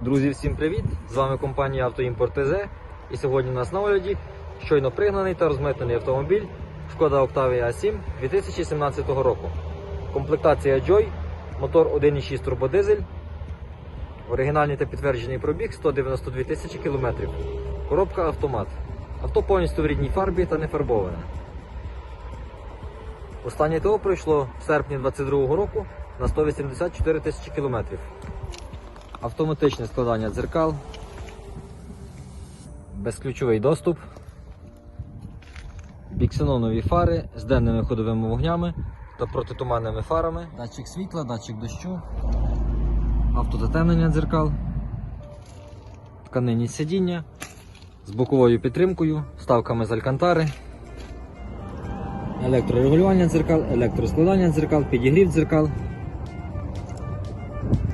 Друзі, всім привіт! З вами компанія Автоімпорт ТЗ. І сьогодні у нас на огляді щойно пригнаний та розмитнений автомобіль Шкода Octavia A7 2017 року. Комплектація Joy, мотор 1,6 турбодизель, оригінальний та підтверджений пробіг 192 тисячі кілометрів. Коробка автомат. Авто повністю в рідній фарбі та не фарбоване. Останнє ТО пройшло в серпні 2022 року на 184 тисячі кілометрів. Автоматичне складання дзеркал, безключовий доступ, біксенонові фари з денними ходовими вогнями та протитуманними фарами, датчик світла, датчик дощу, автозатемнення дзеркал, тканинні сидіння. З боковою підтримкою, вставками з алькантари, електрорегулювання дзеркал, електроскладання дзеркал, підігрів дзеркал.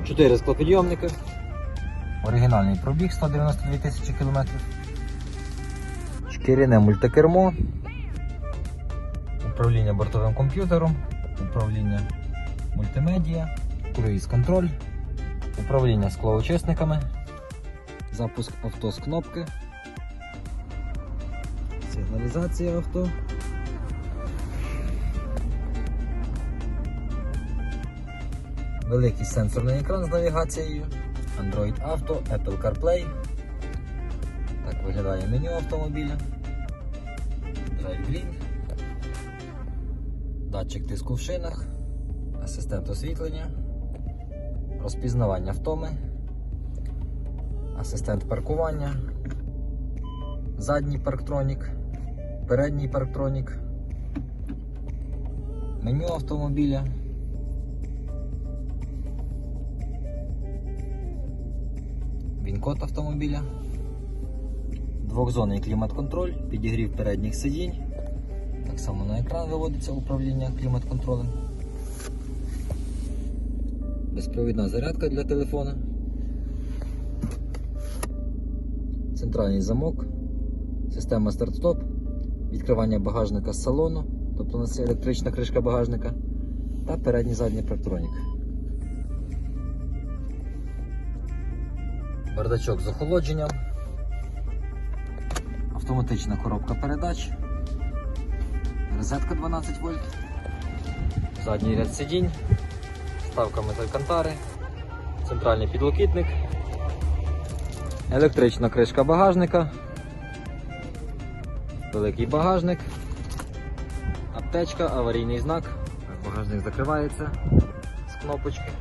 4 склопідйомники. Оригінальний пробіг 192 тисячі кілометрів. Шкіряне мультикермо. Управління бортовим комп'ютером, управління мультимедіа, круїз контроль, управління склоочисниками, запуск авто з кнопки, сигналізація авто. Великий сенсорний екран з навігацією, Android Auto, Apple CarPlay. Так виглядає меню автомобіля. Drive. Датчик тиску в шинах, асистент освітлення, розпізнавання втоми, асистент паркування, задній парктронік, передній парктронік, меню автомобіля. Він-код автомобіля, двохзонний клімат-контроль, підігрів передніх сидінь. Так само на екран виводиться управління клімат-контролем. Безпровідна зарядка для телефона. Центральний замок, система старт-стоп, відкривання багажника з салону, тобто у нас електрична кришка багажника, та передній задній парктронік. Бардачок з охолодженням, автоматична коробка передач, розетка 12 вольт, задній ряд сидінь, ставками з алькантари, центральний підлокітник, електрична кришка багажника, великий багажник, аптечка, аварійний знак, багажник закривається з кнопочки.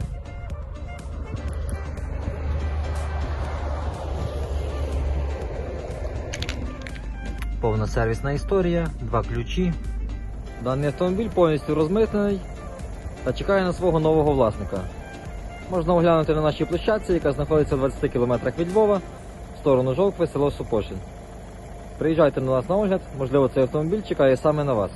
Повна сервісна історія, два ключі. Даний автомобіль повністю розмитнений та чекає на свого нового власника. Можна оглянути на нашій площадці, яка знаходиться в 20 км від Львова, в сторону Жовкви, село Супошин. Приїжджайте на нас на огляд, можливо, цей автомобіль чекає саме на вас.